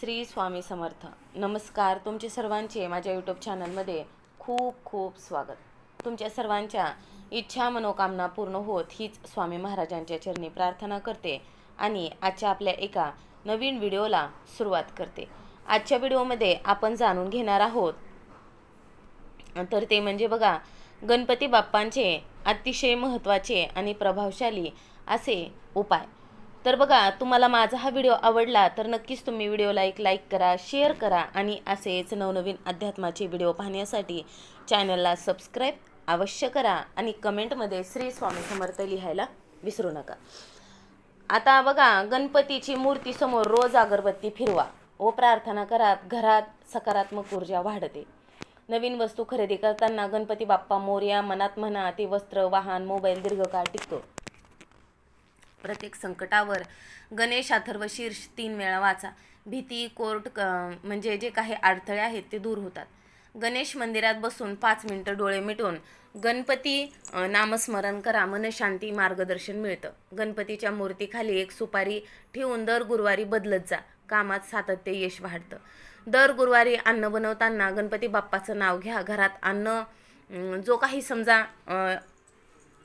श्री स्वामी समर्थ. नमस्कार तुमचे सर्वांचे माझ्या यूट्यूब चॅनलमध्ये खूप खूप स्वागत. तुमच्या सर्वांच्या इच्छा मनोकामना पूर्ण होत हीच स्वामी महाराजांच्या चरणी प्रार्थना करते आणि आजच्या आपल्या एका नवीन व्हिडिओला सुरुवात करते. आजच्या व्हिडिओमध्ये आपण जाणून घेणार आहोत तर ते म्हणजे बघा गणपती बाप्पांचे अतिशय महत्त्वाचे आणि प्रभावशाली असे उपाय. तर बघा तुम्हाला माझा हा व्हिडिओ आवडला तर नक्कीच तुम्ही व्हिडिओला एक लाईक करा शेअर करा आणि असेच नवनवीन अध्यात्माचे व्हिडिओ पाहण्यासाठी चॅनलला सबस्क्राईब अवश्य करा आणि कमेंटमध्ये श्री स्वामी समर्थ लिहायला विसरू नका. आता बघा गणपतीची मूर्ती समोर रोज अगरबत्ती फिरवा. व प्रार्थना करा घरात सकारात्मक ऊर्जा वाढते. नवीन वस्तू खरेदी करताना गणपती बाप्पा मोर्या मनात म्हणा ते वस्त्र वाहन मोबाईल दीर्घकाळ टिकतो. प्रत्येक संकटावर गणेश अथर्व शीर्ष तीन वेळा वाचा. भीती कोर्ट क म्हणजे जे काही अडथळे आहेत ते दूर होतात. गणेश मंदिरात बसून पाच मिनटं डोळे मिटून गणपती नामस्मरण करा मनशांती मार्गदर्शन मिळतं. गणपतीच्या मूर्तीखाली एक सुपारी ठेवून दर गुरुवारी बदलत जा. कामात सातत्य यश वाढतं. दर गुरुवारी अन्न बनवताना गणपती बाप्पाचं नाव घ्या. घरात अन्न जो काही समजा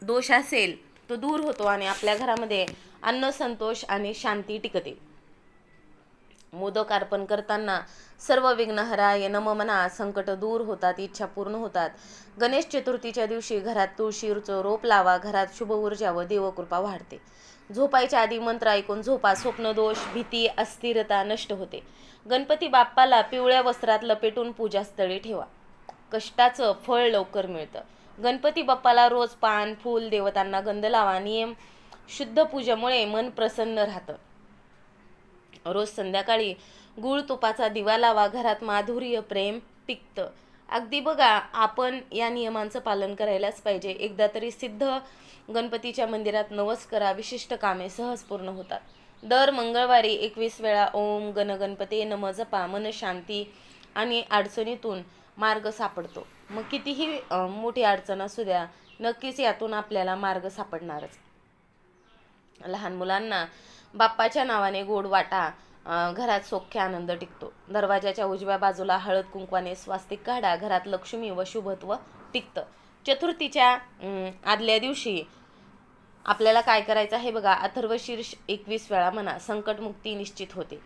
दोष असेल तो दूर होतो आणि आपल्या घरामध्ये अन्न संतोष आणि शांती टिकते. मोदक अर्पण करताना सर्व विघ्नहराय नम मना संकट दूर होतात इच्छा पूर्ण होतात. गणेश चतुर्थीच्या दिवशी घरात तुळशीरचं रोप लावा घरात शुभ ऊर्जा व देवकृपा वाढते. झोपायच्या आधी मंत्र ऐकून झोपा स्वप्नदोष भीती अस्थिरता नष्ट होते. गणपती बाप्पाला पिवळ्या वस्त्रात लपेटून पूजास्थळी ठेवा. कष्टाचं फळ लवकर मिळतं. गणपती बाप्पाला रोज पान फूल देवतांना गंध लावा नियम शुद्ध पूजेमुळे मन प्रसन्न राहतं. रोज संध्याकाळी गुळ तुपाचा दिवा लावा घरात माधुर्य प्रेम टिकतं अगदी बघा आपण या नियमांचं पालन करायलाच पाहिजे. एकदा तरी सिद्ध गणपतीच्या मंदिरात नवस करा विशिष्ट कामे सहज पूर्ण होतात. दर मंगळवारी एकवीस वेळा ओम गणगणपती नम जपा मन शांती आणि अडचणीतून मार्ग सापडतो. मग कितीही मोठी अडचण असू द्या नक्कीच यातून आपल्याला मार्ग सापडणारच. लहान मुलांना बाप्पाच्या नावाने गोड वाटा घरात सोख्या आनंद टिकतो. दरवाजाच्या उजव्या बाजूला हळद कुंकवाने स्वास्तिक काढा घरात लक्ष्मी व शुभत्व टिकतं. चतुर्थीच्या आदल्या दिवशी आपल्याला काय करायचं आहे बघा अथर्व शीर्ष एकवीस वेळा म्हणा संकटमुक्ती निश्चित होते.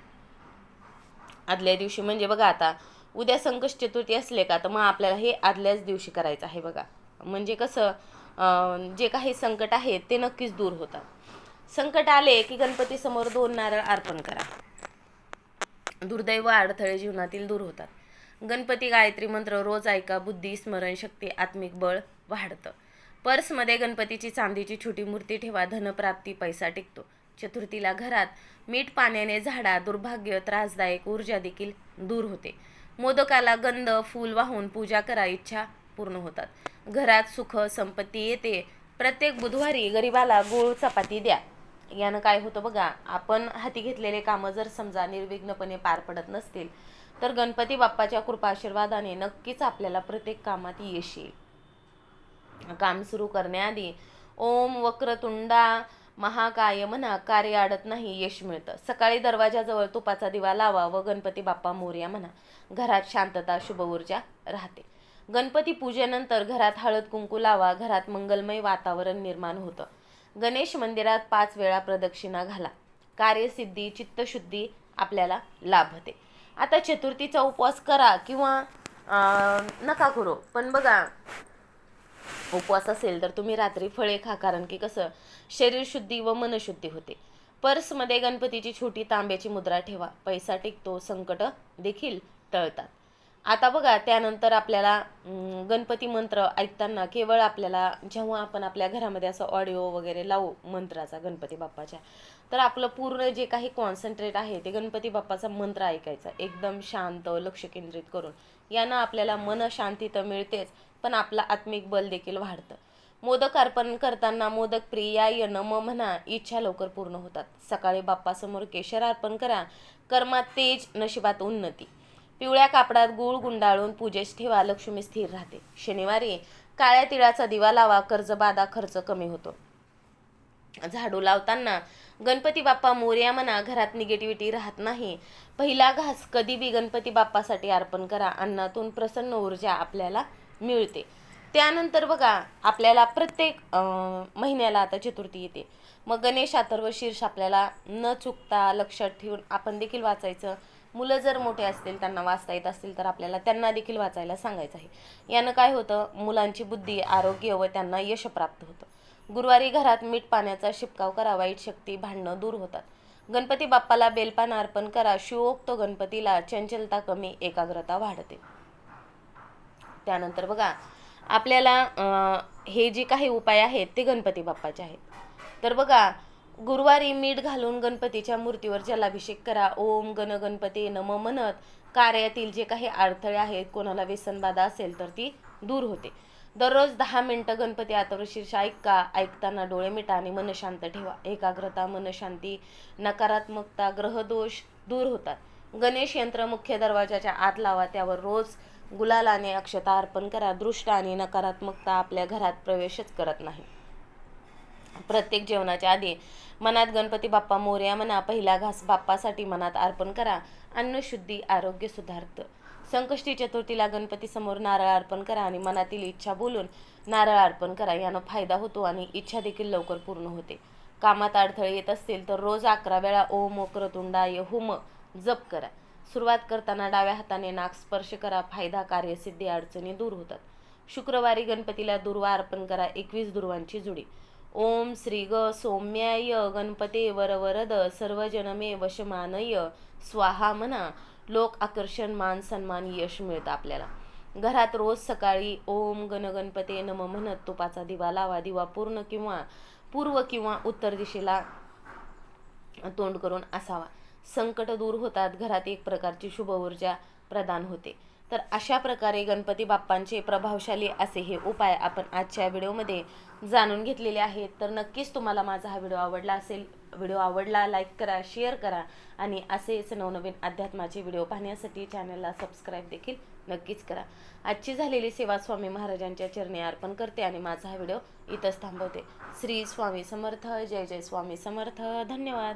आदल्या दिवशी म्हणजे बघा आता उद्या संकट चतुर्थी असले का? तर मग आपल्याला हे आदल्याच दिवशी करायचं आहे बघा. म्हणजे कसं जे काही संकट आहेत ते नक्कीच दूर होतात. संकट आले की गणपती समोर दोन नारळ अर्पण करा. दुर्दैव अडथळे जीवनातील दूर होतात. गणपती गायत्री मंत्र रोज ऐका बुद्धी स्मरणशक्ती आत्मिक बळ वाढतं. पर्समध्ये गणपतीची चांदीची छोटी मूर्ती ठेवा धनप्राप्ती पैसा टिकतो. चतुर्थीला घरात मीठ पाण्याने झाडा दुर्भाग्य त्रासदायक ऊर्जा देखील दूर होते. मोदकाला गंध फूल वाहून पूजा करा इच्छा पूर्ण होतात. घरात सुख संपत्ती येते. प्रत्येक बुधवारी गरिबाला गोळ चपाती द्या. यानं काय होतं बघा आपण हाती घेतलेले कामं जर समजा निर्विघ्नपणे पार पडत नसतील तर गणपती बाप्पाच्या कृपा आशीर्वादाने नक्कीच आपल्याला प्रत्येक कामात यश येईल. काम सुरू करण्याआधी ओम वक्रतुंडा महाकाय म्हणा कार्य अडत नाही यश मिळतं. सकाळी दरवाजाजवळ तुपाचा दिवा लावा व गणपती बाप्पा मोर्या म्हणा. घरात शांतता शुभ ऊर्जा राहते. गणपती पूजेनंतर घरात हळद कुंकू लावा घरात मंगलमय वातावरण निर्माण होतं. गणेश मंदिरात पाच वेळा प्रदक्षिणा घाला. कार्यसिद्धी चित्तशुद्धी आपल्याला लाभते. आता चतुर्थीचा उपवास करा किंवा नका करू. पण बघा उपवास असेल तर तुम्ही रात्री फळे खा कारण की कसं शरीर शुद्धी व मनशुद्धी होते. पर्समध्ये गणपतीची छोटी तांब्याची मुद्रा ठेवा. पैसा टिकतो संकट देखील टळतात. आता बघा त्यानंतर आपल्याला गणपती मंत्र ऐकताना केवळ आपल्याला जेव्हा आपण आपल्या घरामध्ये असं ऑडिओ वगैरे लावू मंत्राचा गणपती बाप्पाच्या तर आपलं पूर्ण जे काही कॉन्सन्ट्रेट आहे ते गणपती बाप्पाचा मंत्र ऐकायचा. एकदम शांत लक्ष केंद्रित करून. यानं आपल्याला मन शांती तर मिळतेच पण आपलं आत्मिक बल देखील वाढतं. मोदक अर्पण करताना मोदक प्रियाय नम म्हणा इच्छा लवकर पूर्ण होतात. सकाळी बाप्पासमोर केशर अर्पण करा. कर्मात तेज नशिबात उन्नती. पिवळ्या कापडात गुळ गुंडाळून पूजेस ठेवा लक्ष्मी स्थिर राहते. शनिवारी काळ्या तिळाचा दिवा लावा कर्जबाधा खर्च कमी होतो. झाडू लावताना गणपती बाप्पा मोर्या म्हणा घरात निगेटिव्हिटी राहत नाही. पहिला घास कधी बी गणपती बाप्पासाठी अर्पण करा. अन्नातून प्रसन्न ऊर्जा आपल्याला मिळते. त्यानंतर बघा आपल्याला प्रत्येक महिन्याला आता चतुर्थी येते. मग गणेश अथर्व शीर्ष आपल्याला न चुकता लक्षात ठेवून आपण देखील वाचायचं. मुलं जर मोठे असतील त्यांना वाचता येत असतील तर आपल्याला त्यांना देखील वाचायला सांगायचं आहे. यानं काय होतं? मुलांची बुद्धी आरोग्य व त्यांना यश प्राप्त होतं. गुरुवारी घरात मीठ पाण्याचा शिपकाव करा वाईट शक्ती भांडणं दूर होतात. गणपती बाप्पाला बेलपान अर्पण करा शिवोक्त गणपतीला चंचलता कमी एकाग्रता वाढते. त्यानंतर बघा आपल्याला हे जे काही उपाय आहेत ते गणपती बाप्पाचे आहेत. तर बघा गुरुवारी मीठ घालून गणपतीच्या मूर्तीवर जलाभिषेक करा. ओम गण गणपती नम म्हणत कार्यातील जे काही अडथळे आहेत कोणाला व्यसनबाधा असेल तर ती दूर होते. दररोज दहा मिनटं गणपती आतवर शीर्ष ऐका. ऐकताना डोळे मिटा आणि मन शांत ठेवा. एकाग्रता मनशांती नकारात्मकता ग्रहदोष दूर होतात. गणेश यंत्र मुख्य दरवाजाच्या आत लावा. त्यावर रोज गुलालाने अक्षता अर्पण करा दृष्ट आणि नकारात्मकता आपल्या घरात प्रवेशच करत नाही. प्रत्येक जेवणाच्या आधी मनात गणपती बाप्पा मोर्या म्हणा पहिला घास बाप्पासाठी मनात अर्पण करा अन्नशुद्धी आरोग्य सुधारतं. संकष्टी चतुर्थीला गणपती समोर नारळ अर्पण करा आणि मनातील इच्छा बोलून नारळ अर्पण करा यानं फायदा होतो आणि इच्छा देखील लवकर पूर्ण होते. कामात अडथळे येत असतील तर रोज अकरा वेळा ओम वक्रतुंडाय हुम जप करा. सुरुवात करताना डाव्या हाताने नाक स्पर्श करा फायदा कार्यसिद्धी अडचणी दूर होतात. शुक्रवारी गणपतीला दुर्वा अर्पण करा एकवीस दुर्वांची जुडी. ओम श्री ग सौम्याय गणपते वरवरद सर्वजनमे वशमानय स्वाहा म्हणा लोक आकर्षण मान सन्मान यश मिळतं आपल्याला. घरात रोज सकाळी ओम गणगणपते नम म्हणत तुपाचा दिवा लावा दिवा पूर्ण किंवा पूर्व किंवा उत्तर दिशेला तोंड करून असावा. संकट दूर होतात घरात एक प्रकारची शुभ ऊर्जा प्रदान होते. तर अशा प्रकारे गणपती बाप्पांचे प्रभावशाली असे हे उपाय आपण आजच्या व्हिडिओमध्ये जाणून घेतलेले आहेत. तर नक्कीच तुम्हाला माझा हा व्हिडिओ आवडला असेल व्हिडिओ आवडला लाईक करा शेअर करा आणि असेच नवनवीन अध्यात्माचे व्हिडिओ पाहण्यासाठी चॅनलला सबस्क्राईब देखील नक्कीच करा. आजची झालेली सेवा स्वामी महाराजांच्या चरणी अर्पण करते आणि माझा हा व्हिडिओ इथंच थांबवते. श्री स्वामी समर्थ जय जय स्वामी समर्थ. धन्यवाद.